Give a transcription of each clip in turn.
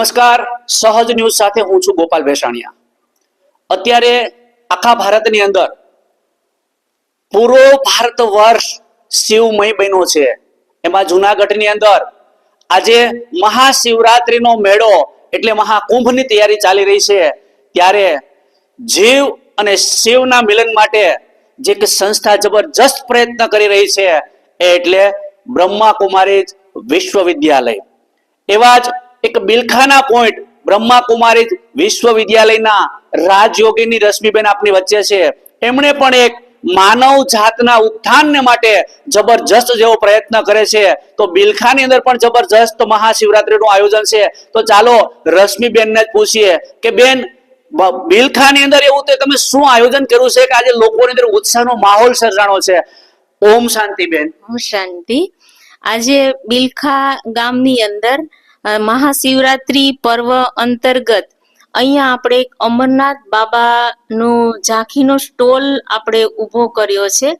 નમસ્કાર. સહજ ન્યૂઝ સાથે હું છું ગોપાલ ભેસાણીયા. અત્યારે આખા ભારતની અંદર પૂરો ભારત વર્ષ શિવમય બન્યો છે. એમાં જુનાગઢની અંદર આજે મહાશિવરાત્રિનો મેળો એટલે મહાકુંભની તૈયારી ચાલી રહી છે. ત્યારે જીવ અને શિવના મિલન માટે જે કે સંસ્થા જબરજસ્ત પ્રયત્ન કરી રહી છે એટલે બ્રહ્મા કુમારી વિશ્વવિદ્યાલય. એવા જ એક બિલખાના પોઈન્ટ બ્રહ્માકુમારી વિશ્વવિદ્યાલયના રાજયોગીની રશ્મિબેન આપની વચ્ચે છે. એમણે પણ એક માનવ જાતના ઉત્થાનને માટે જબરજસ્ત જેવો પ્રયત્ન કરે છે. તો બિલખાની અંદર પણ જબરજસ્ત મહાશિવરાત્રીનું આયોજન છે. તો ચાલો રશ્મિબેનને જ પૂછીએ કે બેન બિલખાની અંદર એવું તો તમે શું આયોજન કર્યું છે કે આજે લોકોની અંદર ઉત્સાહનો માહોલ સર્જાણો છે? ઓમ શાંતિ બેન. ઓમ શાંતિ. આજે બિલખા ગામની અંદર મહાશિવરાત્રી પર્વ અંતર્ગત અહીંયા આપણે એક અમરનાથ બાબાનું ઝાંખીનો સ્ટોલ આપણે ઊભો કર્યો છે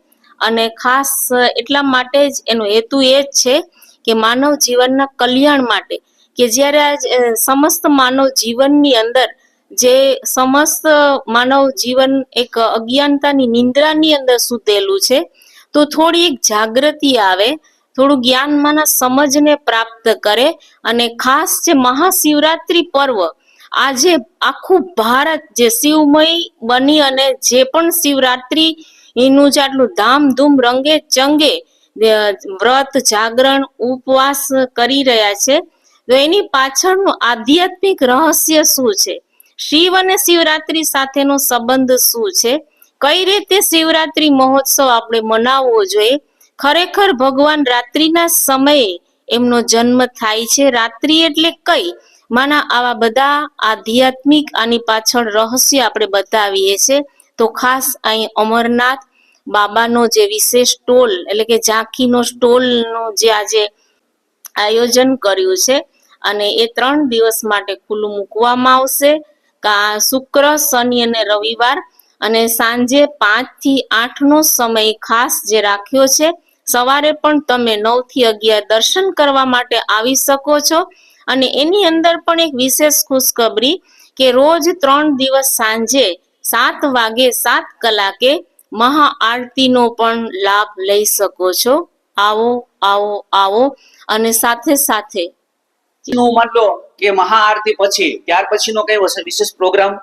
અને ખાસ એટલા માટે જ એનો હેતુ એ જ છે કે માનવ જીવનના કલ્યાણ માટે કે જ્યારે આજ સમસ્ત માનવ જીવનની અંદર જે સમસ્ત માનવ જીવન એક અજ્ઞાનતાની નિંદ્રાની અંદર સૂતેલું છે, તો થોડી એક જાગૃતિ આવે થોડું જ્ઞાનમાંના સમજને પ્રાપ્ત કરે અને ખાસ જે મહાશિવરાત્રી પર્વ, આજે આખું ભારત જે શિવમય બની અને જે પણ શિવરાત્રી એનું જે આટલું ધામધૂમ રંગે ચંગે વ્રત, જાગરણ, ઉપવાસ કરી રહ્યા છે, તો એની પાછળનું આધ્યાત્મિક રહસ્ય શું છે? શિવ અને શિવરાત્રી સાથેનો સંબંધ શું છે? કઈ રીતે શિવરાત્રી મહોત્સવ આપણે મનાવવો જોઈએ? ખરેખર ભગવાન રાત્રિના સમયે એમનો જન્મ થાય છે. રાત્રિ એટલે કઈ? માના આવા બધા આધ્યાત્મિક આની પાછળ રહસ્ય આપણે બતાવીએ છીએ તો ખાસ અહીં અમરનાથ બાબાનો જે વિશેષ સ્ટોલ એટલે કે ઝાંખીનો સ્ટોલનો જે આજે આયોજન કર્યું છે અને એ ત્રણ દિવસ માટે ખુલ્લું મૂકવામાં આવશે. કા શુક્ર, શનિ અને રવિવાર અને સાંજે પાંચથી આઠ નો સમય ખાસ જે રાખ્યો છે સવારે પણ તમે નવથી અગિયાર દર્શન કરવા માટે આવી શકો છો. અને એની અંદર પણ એક વિશેષ ખુશખબરી કે રોજ ત્રણ દિવસ સાંજે સાત વાગે સાત કલાકે મહાઆરતીનો પણ લાભ લઈ શકો છો. આવો આવો આવો. અને સાથે સાથે હું માન લો કે મહાઆરતી પછી ત્યાર પછીનો કઈ વિશેષ પ્રોગ્રામ?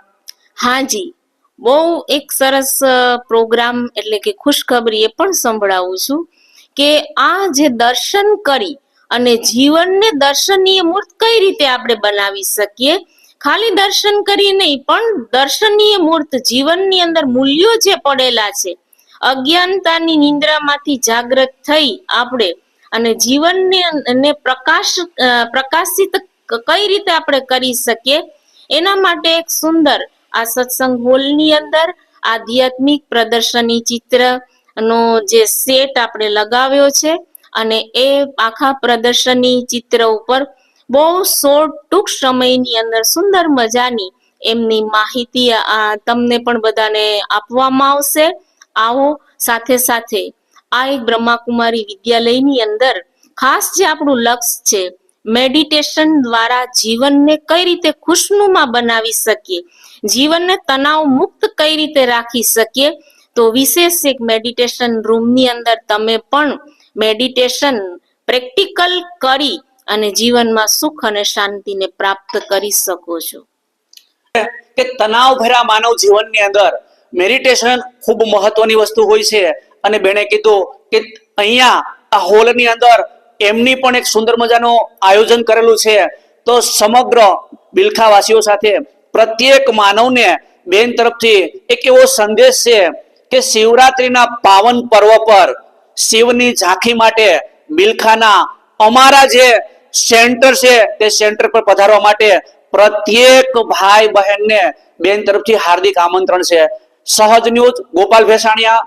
હાજી બહુ એક સરસ પ્રોગ્રામ એટલે કે ખુશખબરી એ પણ સંભળાવું છું. કે આ જે દર્શન કરી અને જીવનને દર્શનીય મૂર્ત કઈ રીતે આપણે બનાવી શકીએ? ખાલી દર્શન કરી નહીં, પણ દર્શનીય મૂર્ત જીવનની અંદર મૂલ્યો જે પડેલા છે, અજ્ઞાનતાની નિંદ્રામાંથી જાગૃત થઈ આપણે અને જીવનને પ્રકાશ પ્રકાશિત કઈ રીતે આપણે કરી શકીએ? એના માટે એક સુંદર આ સત્સંગ હોલની અંદર આધ્યાત્મિક પ્રદર્શની ચિત્ર નો જે સેટ આપણે લગાવ્યો છે અને એ આખા પ્રદર્શની ચિત્ર ઉપર બહુ શોર્ટ ટૂંક સમયની અંદર સુંદર મજાની એમની માહિતી તમને પણ બધાને આપવામાં આવશે. આવો સાથે સાથે આ એક બ્રહ્માકુમારી વિદ્યાલયની અંદર ખાસ જે આપણું લક્ષ્ય છે મેડિટેશન દ્વારા જીવનને કઈ રીતે ખુશનુમા બનાવી શકીએ, જીવનને તણાવ મુક્ત કઈ રીતે રાખી શકીએ તો વિશેષ એક મેડિટેશન રૂમની અંદર તમે પણ મેડિટેશન પ્રેક્ટિકલ કરી અને જીવનમાં સુખ અને શાંતિને પ્રાપ્ત કરી શકો છો. કે તણાવ ભરા માનવ જીવનની અંદર મેડિટેશન ખૂબ મહત્વની વસ્તુ હોય છે અને બેને કીધું કે અહીંયા આ હોલની અંદર એમની પણ એક સુંદર મજાનું આયોજન કરેલું છે. તો સમગ્ર બિલખાવાસીઓ સાથે પ્રત્યેક માનવને બેન તરફથી એક એવો સંદેશ છે કે શિવરાત્રીના પાવન પર્વ પર શિવની ઝાંખી માટે મિલખાના અમારા જે સેન્ટર છે તે સેન્ટર પર પધારવા માટે પ્રત્યેક ભાઈ બહેનને બેન તરફથી હાર્દિક આમંત્રણ છે. સહજ ન્યૂઝ, ગોપાલ ભેસાણિયા